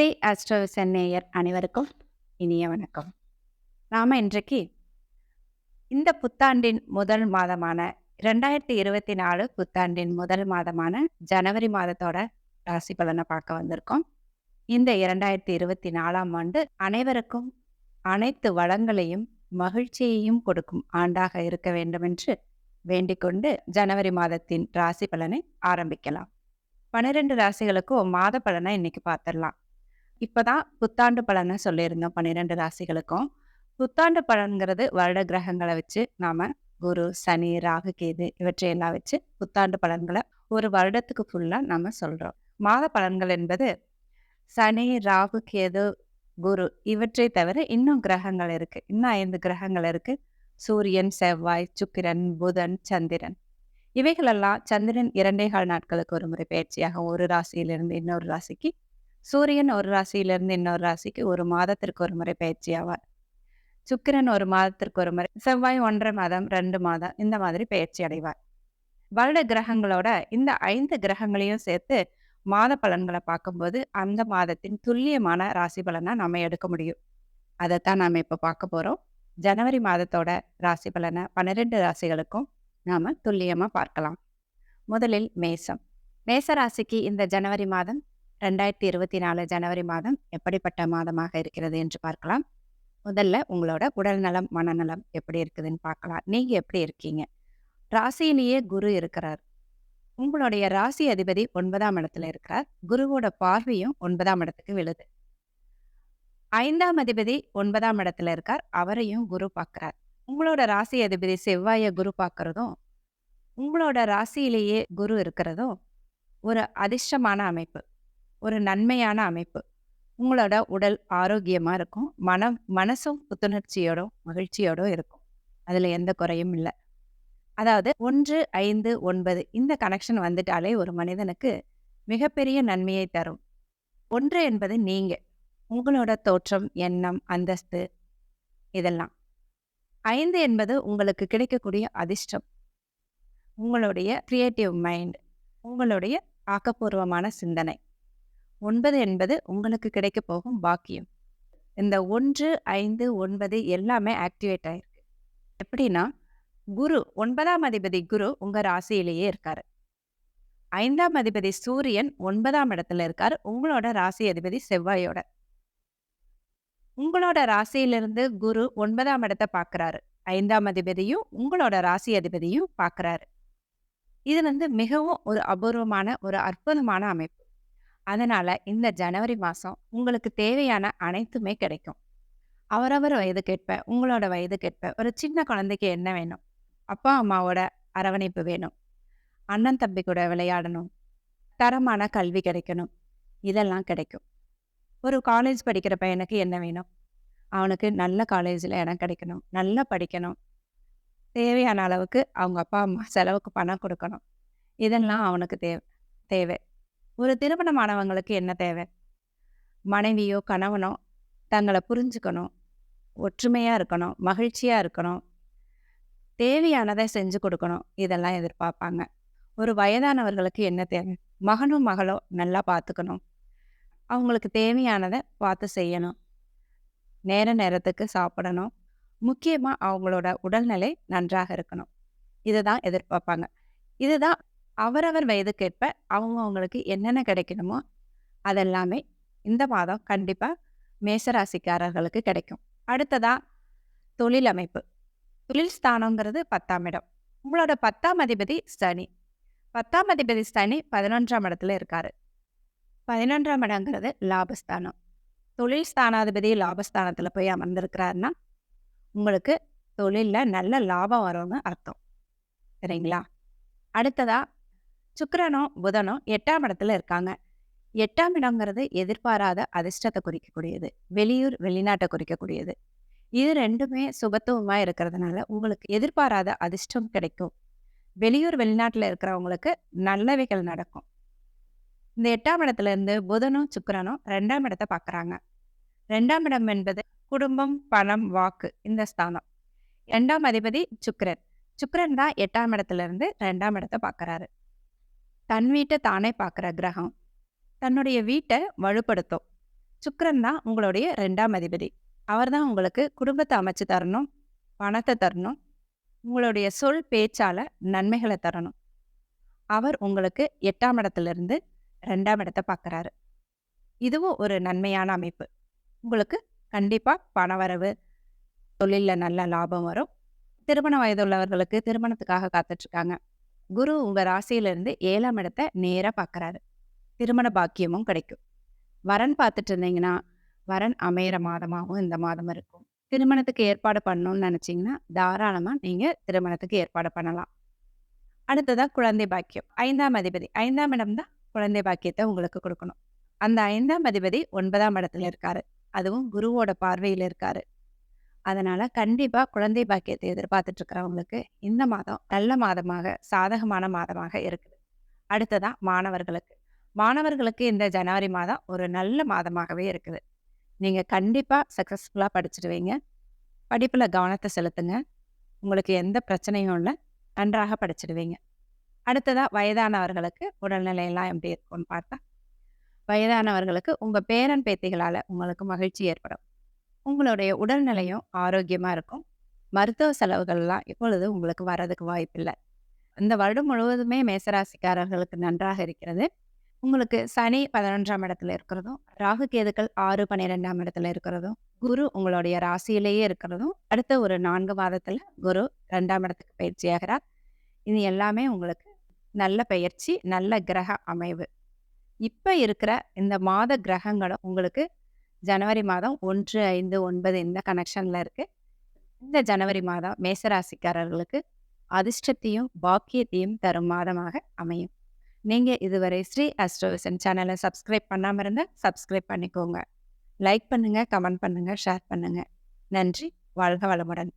Sri astro சென்னையர் அனைவருக்கும் இனிய வணக்கம். நாம் இன்றைக்கு இந்த புத்தாண்டின் முதல் மாதமான ரெண்டாயிரத்தி இருபத்தி நாலு புத்தாண்டின் முதல் மாதமான ஜனவரி மாதத்தோட ராசி பலனை பார்க்க வந்திருக்கோம். இந்த இரண்டாயிரத்தி இருபத்தி நாலாம் ஆண்டு அனைவருக்கும் அனைத்து வளங்களையும் மகிழ்ச்சியையும் கொடுக்கும் ஆண்டாக இருக்க வேண்டும் என்று வேண்டிக்கொண்டு ஜனவரி மாதத்தின் ராசி பலனை ஆரம்பிக்கலாம். பன்னிரெண்டு ராசிகளுக்கும் மாத பலனை இன்னைக்கு பார்த்துடலாம். இப்பதான் புத்தாண்டு பலனை சொல்லியிருந்தோம் பன்னிரெண்டு ராசிகளுக்கும். புத்தாண்டு பலன்கிறது வருட கிரகங்களை வச்சு நாம குரு சனி ராகு கேது இவற்றையெல்லாம் வச்சு புத்தாண்டு பலன்களை ஒரு வருடத்துக்கு ஃபுல்லா நாம சொல்றோம். மாத பலன்கள் என்பது சனி ராகு கேது குரு இவற்றை தவிர இன்னும் கிரகங்கள் இருக்கு. இன்னும் ஐந்து கிரகங்கள் இருக்கு. சூரியன் செவ்வாய் சுக்கிரன் புதன் சந்திரன். இவைகளெல்லாம் சந்திரன் இரண்டே கால் நாட்களுக்கு ஒரு முறை பயிற்சியாக ஒரு ராசியிலிருந்து இன்னொரு ராசிக்கு சூரியன் ஒரு ராசியிலிருந்து இன்னொரு ராசிக்கு ஒரு மாதத்திற்கு ஒரு முறை பயிற்சி ஆவார். சுக்கிரன் ஒரு மாதத்திற்கு ஒரு முறை செவ்வாய் ஒன்றரை மாதம் ரெண்டு மாதம் இந்த மாதிரி பயிற்சி அடைவார். வருட கிரகங்களோட இந்த ஐந்து கிரகங்களையும் சேர்த்து மாத பலன்களை பார்க்கும்போது அந்த மாதத்தின் துல்லியமான ராசி பலனை நம்ம எடுக்க முடியும். அதைத்தான் நாம இப்ப பார்க்க போறோம். ஜனவரி மாதத்தோட ராசி பலனை பன்னிரெண்டு ராசிகளுக்கும் நாம துல்லியமா பார்க்கலாம். முதலில் மேசம். மேச ராசிக்கு இந்த ஜனவரி மாதம் ரெண்டாயிரத்தி இருபத்தி நாலு ஜனவரி மாதம் எப்படிப்பட்ட மாதமாக இருக்கிறது என்று பார்க்கலாம். முதல்ல உங்களோட உடல் நலம் மனநலம் எப்படி இருக்குதுன்னு பார்க்கலாம். நீங்க எப்படி இருக்கீங்க? ராசியிலேயே குரு இருக்கிறார். உங்களுடைய ராசி அதிபதி ஒன்பதாம் இடத்துல இருக்கிறார். குருவோட பார்வையும் ஒன்பதாம் இடத்துக்கு விழுது. ஐந்தாம் அதிபதி ஒன்பதாம் இடத்துல இருக்கார். அவரையும் குரு பார்க்கிறார். உங்களோட ராசி அதிபதி செவ்வாய குரு பார்க்கறதும் உங்களோட ராசியிலேயே குரு இருக்கிறதும் ஒரு அதிர்ஷ்டமான அமைப்பு. ஒரு நன்மையான அமைப்பு. உங்களோட உடல் ஆரோக்கியமா இருக்கும். மனம் மனசும் புத்துணர்ச்சியோடும் மகிழ்ச்சியோடும் இருக்கும். அதுல எந்த குறையும் இல்லை. அதாவது ஒன்று ஐந்து ஒன்பது இந்த கனெக்ஷன் வந்துட்டாலே ஒரு மனிதனுக்கு மிகப்பெரிய நன்மையை தரும். ஒன்று என்பது நீங்க உங்களோட தோற்றம் எண்ணம் அந்தஸ்து இதெல்லாம். ஐந்து என்பது உங்களுக்கு கிடைக்கக்கூடிய அதிர்ஷ்டம். உங்களுடைய கிரியேட்டிவ் மைண்ட் உங்களுடைய ஆக்கப்பூர்வமான சிந்தனை. ஒன்பது என்பது உங்களுக்கு கிடைக்க போகும் பாக்கியம். இந்த ஒன்று ஐந்து ஒன்பது எல்லாமே ஆக்டிவேட் ஆயிருக்கு. எப்படின்னா குரு ஒன்பதாம் அதிபதி குரு உங்க ராசியிலேயே இருக்காரு. ஐந்தாம் அதிபதி சூரியன் ஒன்பதாம் இடத்துல இருக்காரு. உங்களோட ராசி அதிபதி செவ்வாயோட. உங்களோட ராசியிலிருந்து குரு ஒன்பதாம் இடத்தை பார்க்கறாரு. ஐந்தாம் அதிபதியும் உங்களோட ராசி அதிபதியும் பார்க்கறாரு. இது வந்து மிகவும் ஒரு அபூர்வமான ஒரு அற்புதமான அமைப்பு. அதனால இந்த ஜனவரி மாதம் உங்களுக்கு தேவையான அனைத்துமே கிடைக்கும். அவரவர் வயதுக்கேற்ப உங்களோட வயதுக்கேற்ப ஒரு சின்ன குழந்தைக்கு என்ன வேணும்? அப்பா அம்மாவோட அரவணைப்பு வேணும். அண்ணன் தம்பி கூட விளையாடணும். தரமான கல்வி கிடைக்கணும். இதெல்லாம் கிடைக்கும். ஒரு காலேஜ் படிக்கிற பையனுக்கு என்ன வேணும்? அவனுக்கு நல்ல காலேஜில் இடம் கிடைக்கணும். நல்லா படிக்கணும். தேவையான அளவுக்கு அவங்க அப்பா அம்மா செலவுக்கு பணம் கொடுக்கணும். இதெல்லாம் அவனுக்கு தேவை தேவை. ஒரு திருமணமானவங்களுக்கு என்ன தேவை? மனைவியோ கணவனோ தங்களை புரிஞ்சுக்கணும். ஒற்றுமையாக இருக்கணும். மகிழ்ச்சியாக இருக்கணும். தேவையானதை செஞ்சு கொடுக்கணும். இதெல்லாம் எதிர்பார்ப்பாங்க. ஒரு வயதானவர்களுக்கு என்ன தேவை? மகனும் மகளோ நல்லா பார்த்துக்கணும். அவங்களுக்கு தேவையானதை பார்த்து செய்யணும். நேர நேரத்துக்கு சாப்பிடணும். முக்கியமாக அவங்களோட உடல்நிலை நன்றாக இருக்கணும். இதுதான் எதிர்பார்ப்பாங்க. இதுதான் அவரவர் வயதுக்கேற்ப அவங்க அவங்களுக்கு என்னென்ன கிடைக்கணுமோ அதெல்லாமே இந்த மாதம் கண்டிப்பாக மேசராசிக்காரர்களுக்கு கிடைக்கும். அடுத்ததா தொழில் அமைப்பு. தொழில் ஸ்தானங்கிறது பத்தாம் இடம். உங்களோட பத்தாம் அதிபதி சனி. பத்தாம் அதிபதி சனி பதினொன்றாம் இடத்துல இருக்கார். பதினொன்றாம் இடங்கிறது லாபஸ்தானம். தொழில் ஸ்தானாதிபதி லாபஸ்தானத்தில் போய் அமர்ந்திருக்கிறாருன்னா உங்களுக்கு தொழிலில் நல்ல லாபம் வரும்னு அர்த்தம். சரிங்களா? அடுத்ததாக சுக்கரனும் புதனும் எட்டாம் இடத்துல இருக்காங்க. எட்டாம் இடங்கிறது எதிர்பாராத அதிர்ஷ்டத்தை குறிக்கக்கூடியது. வெளியூர் வெளிநாட்டை குறிக்கக்கூடியது. இது ரெண்டுமே சுபத்துவமா இருக்கிறதுனால உங்களுக்கு எதிர்பாராத அதிர்ஷ்டம் கிடைக்கும். வெளியூர் வெளிநாட்டில் இருக்கிறவங்களுக்கு நல்லவைகள் நடக்கும். இந்த எட்டாம் இடத்துல இருந்து புதனும் சுக்கரனும் ரெண்டாம் இடத்தை பார்க்குறாங்க. ரெண்டாம் இடம் என்பது குடும்பம் பணம் வாக்கு இந்த ஸ்தானம். ரெண்டாம் அதிபதி சுக்கரன். சுக்கரன் தான் எட்டாம் இடத்துல இருந்து ரெண்டாம் இடத்தை பார்க்குறாரு. தன் வீட்டை தானே பார்க்குற கிரகம். தன்னுடைய வீட்டை வலுப்படுத்தும். சுக்கரன் தான் உங்களுடைய ரெண்டாம் அதிபதி. அவர் தான் உங்களுக்கு குடும்பத்தை அமைச்சு தரணும் பணத்தை தரணும் உங்களுடைய சொல் பேச்சால நன்மைகளை தரணும். அவர் உங்களுக்கு எட்டாம் இடத்துலேருந்து ரெண்டாம் இடத்தை பார்க்குறாரு. இதுவும் ஒரு நன்மையான அமைப்பு. உங்களுக்கு கண்டிப்பாக பணவரவு தொழிலில் நல்ல லாபம் வரும். திருமண வயது உள்ளவர்களுக்கு திருமணத்துக்காக காத்துட்ருக்காங்க குரு உங்கள் ராசியிலிருந்து ஏழாம் இடத்தை நேராக பார்க்குறாரு திருமண பாக்கியமும் கிடைக்கும். வரன் பார்த்துட்டு இருந்தீங்கன்னா வரன் அமையிற மாதமாகவும் இந்த மாதம் இருக்கும். திருமணத்துக்கு ஏற்பாடு பண்ணணும்னு நினச்சிங்கன்னா தாராளமாக நீங்கள் திருமணத்துக்கு ஏற்பாடு பண்ணலாம். அடுத்ததாக குழந்தை பாக்கியம். ஐந்தாம் அதிபதி. ஐந்தாம் இடம் தான் குழந்தை பாக்கியத்தை உங்களுக்கு கொடுக்கணும். அந்த ஐந்தாம் அதிபதி ஒன்பதாம் இடத்துல இருக்காரு. அதுவும் குருவோட பார்வையில் இருக்காரு. அதனால கண்டிப்பா குழந்தை பாக்கியத்தை எதிர்பார்த்துட்டு இருக்கிறவங்களுக்கு இந்த மாதம் நல்ல மாதமாக சாதகமான மாதமாக இருக்குது. அடுத்ததா மாணவர்களுக்கு. மாணவர்களுக்கு இந்த ஜனவரி மாதம் ஒரு நல்ல மாதமாகவே இருக்குது. நீங்க கண்டிப்பா சக்சஸ்ஃபுல்லா படிச்சிடுவீங்க. படிப்புல கவனத்தை செலுத்துங்க. உங்களுக்கு எந்த பிரச்சனையும் இல்லை. நன்றாக படிச்சிடுவீங்க. அடுத்ததா வயதானவர்களுக்கு உடல்நிலையெல்லாம் எப்படி இருக்கும்னு பார்த்தா வயதானவர்களுக்கு உங்க பேரன் பேத்திகளால உங்களுக்கு மகிழ்ச்சி ஏற்படும். உங்களுடைய உடல்நிலையும் ஆரோக்கியமா இருக்கும். மருத்துவ செலவுகள்லாம் இப்பொழுது உங்களுக்கு வர்றதுக்கு வாய்ப்பில்லை. இந்த வருடம் முழுவதுமே மேசராசிக்காரர்களுக்கு நன்றாக இருக்கிறது. உங்களுக்கு சனி பதினொன்றாம் இடத்துல இருக்கிறதும் ராகு கேதுக்கள் ஆறு பன்னிரெண்டாம் இடத்துல இருக்கிறதும் குரு உங்களுடைய ராசியிலேயே இருக்கிறதும் அடுத்த ஒரு நான்கு மாதத்துல குரு ரெண்டாம் இடத்துக்கு பயிற்சியாகிறார் இது எல்லாமே உங்களுக்கு நல்ல பயிற்சி நல்ல கிரக அமைவு. இப்போ இருக்கிற இந்த மாத கிரகங்களும் உங்களுக்கு ஜனவரி மாதம் ஒன்று ஐந்து ஒன்பது இந்த கனெக்ஷன்ல இருக்கு. இந்த ஜனவரி மாதம் மேசராசிக்காரர்களுக்கு அதிர்ஷ்டத்தையும் பாக்கியத்தையும் தரும் மாதமாக அமையும். நீங்க இதுவரை ஸ்ரீ அஸ்ட்ரோவிசன் சேனலை சப்ஸ்கிரைப் பண்ணாம இருந்தால் சப்ஸ்கிரைப் பண்ணிக்கோங்க. லைக் பண்ணுங்க கமெண்ட் பண்ணுங்க ஷேர் பண்ணுங்க. நன்றி. வாழ்க வளமுடன்.